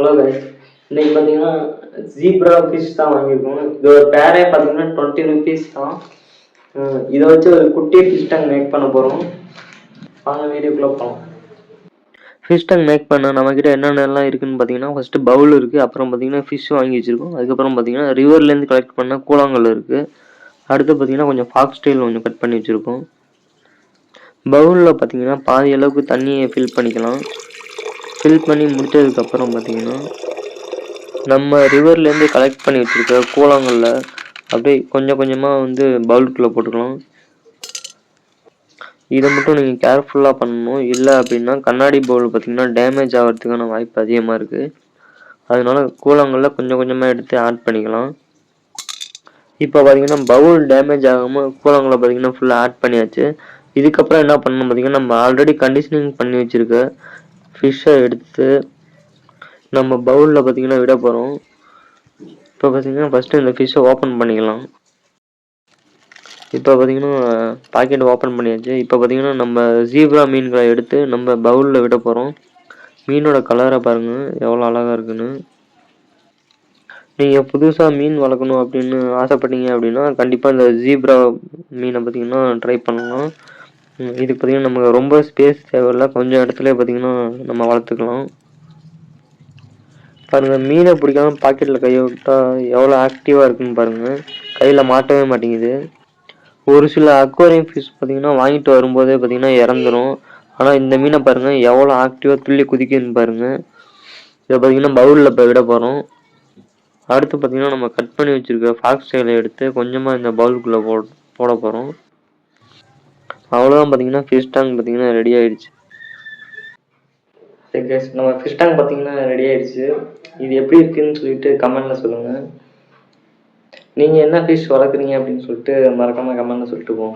Hello guys இன்னைக்கு பார்த்தீங்கன்னா zebra fish தான் வாங்கியிருக்கோம். இதோட பேரே பார்த்தீங்கன்னா டுவெண்ட்டி ருபீஸ் தான். இதை வச்சு ஒரு குட்டி ஃபிஷ் டேங்க் மேக் பண்ண போகிறோம் வாங்க வீடியோக்குள்ளே போகலாம் ஃபிஷ் டேங்க் மேக் பண்ண நம்மக்கிட்ட என்னென்னலாம் இருக்குதுன்னு பார்த்தீங்கன்னா ஃபஸ்ட்டு பவுல் இருக்குது அப்புறம் பார்த்தீங்கன்னா ஃபிஷ் வாங்கி வச்சுருக்கோம். அதுக்கப்புறம் பார்த்தீங்கன்னா ரிவர்லேருந்து கலெக்ட் பண்ண கூழாங்கல் இருக்குது அடுத்து பார்த்தீங்கன்னா கொஞ்சம் ஃபாக்ஸ் ஸ்டைல் கொஞ்சம் கட் பண்ணி வச்சுருக்கோம். பவுலில் பார்த்தீங்கன்னா பாதி அளவுக்கு தண்ணியை ஃபில் பண்ணிக்கலாம். ஃபில் பண்ணி முடிச்சதுக்கப்புறம் பார்த்தீங்கன்னா நம்ம ரிவர்லேருந்து கலெக்ட் பண்ணி வச்சுருக்க கூழாங்கல்ல அப்படியே கொஞ்சம் கொஞ்சமாக வந்து பவுலுக்குள்ளே போட்டுக்கலாம். இதை மட்டும் நீங்கள் கேர்ஃபுல்லாக பண்ணணும். இல்லை அப்படின்னா கண்ணாடி பவுல் பார்த்தீங்கன்னா டேமேஜ் ஆகிறதுக்கான வாய்ப்பு அதிகமாக இருக்குது அதனால கூழாங்கல்ல கொஞ்சம் கொஞ்சமாக எடுத்து ஆட் பண்ணிக்கலாம். இப்போ பார்த்தீங்கன்னா பவுல் டேமேஜ் ஆகாமல் கூழாங்கல்ல பார்த்தீங்கன்னா ஃபுல்லாக ஆட் பண்ணியாச்சு. இதுக்கப்புறம் என்ன பண்ணணும் பார்த்தீங்கன்னா நம்ம ஆல்ரெடி கண்டிஷனிங் பண்ணி வச்சுருக்க ஃபிஷ்ஷை எடுத்து நம்ம பவுலில் பார்த்தீங்கன்னா விட போகிறோம் இப்போ பார்த்தீங்கன்னா ஃபஸ்ட்டு இந்த ஃபிஷ்ஷை ஓப்பன் பண்ணிக்கலாம். இப்போ பார்த்தீங்கன்னா பாக்கெட் ஓப்பன் பண்ணியாச்சு. இப்போ பார்த்தீங்கன்னா நம்ம ஜீப்ரா மீன்களை எடுத்து நம்ம பவுலில் விட போகிறோம் மீனோட கலரை பாருங்கள் எவ்வளோ அழகாக இருக்குன்னு. நீங்கள் புதுசாக மீன் வளர்க்கணும் அப்படின்னு ஆசைப்பட்டீங்க அப்படின்னா கண்டிப்பாக இந்த ஜீப்ரா மீனை பார்த்தீங்கன்னா ட்ரை பண்ணலாம். இது பார்த்திங்கன்னா பார்த்தீங்கன்னா நமக்கு ரொம்ப ஸ்பேஸ் தேவையில்ல. கொஞ்சம் இடத்துல பார்த்தீங்கன்னா நம்ம வளர்த்துக்கலாம். பாருங்கள் மீனை பிடிக்காம பாக்கெட்டில் கையை விட்டால் எவ்வளோ ஆக்டிவாக இருக்குன்னு பாருங்கள் கையில் மாட்டவே மாட்டேங்குது. ஒரு சில அக்வாரியம் ஃபிஷ் பார்த்தீங்கன்னா வாங்கிட்டு வரும்போதே பார்த்தீங்கன்னா இறந்துரும். ஆனால் இந்த மீனை பாருங்கள் எவ்வளோ ஆக்டிவாக துள்ளி குதிக்குதுன்னு பாருங்கள் இதை பார்த்தீங்கன்னா பவுலில் இப்போ விட போகிறோம் அடுத்து பார்த்திங்கன்னா நம்ம கட் பண்ணி வச்சுருக்க ஃபாக்ஸ் டைலை எடுத்து கொஞ்சமாக இந்த பவுலுக்குள்ளே போ போட போகிறோம் அவ்வளோதான் பார்த்தீங்கன்னா ஃபிஷ் டேங்க் பார்த்தீங்கன்னா ரெடி ஆயிடுச்சு. சரி guys, நம்ம ஃபிஷ் டேங்க் பார்த்தீங்கன்னா ரெடி ஆயிடுச்சு. இது எப்படி இருக்குன்னு சொல்லிட்டு கமெண்ட்ல சொல்லுங்க. நீங்க என்ன ஃபிஷ் வளர்க்குறீங்க அப்படின்னு சொல்லிட்டு மறக்காம கமெண்ட்ல சொல்லிட்டு போங்க.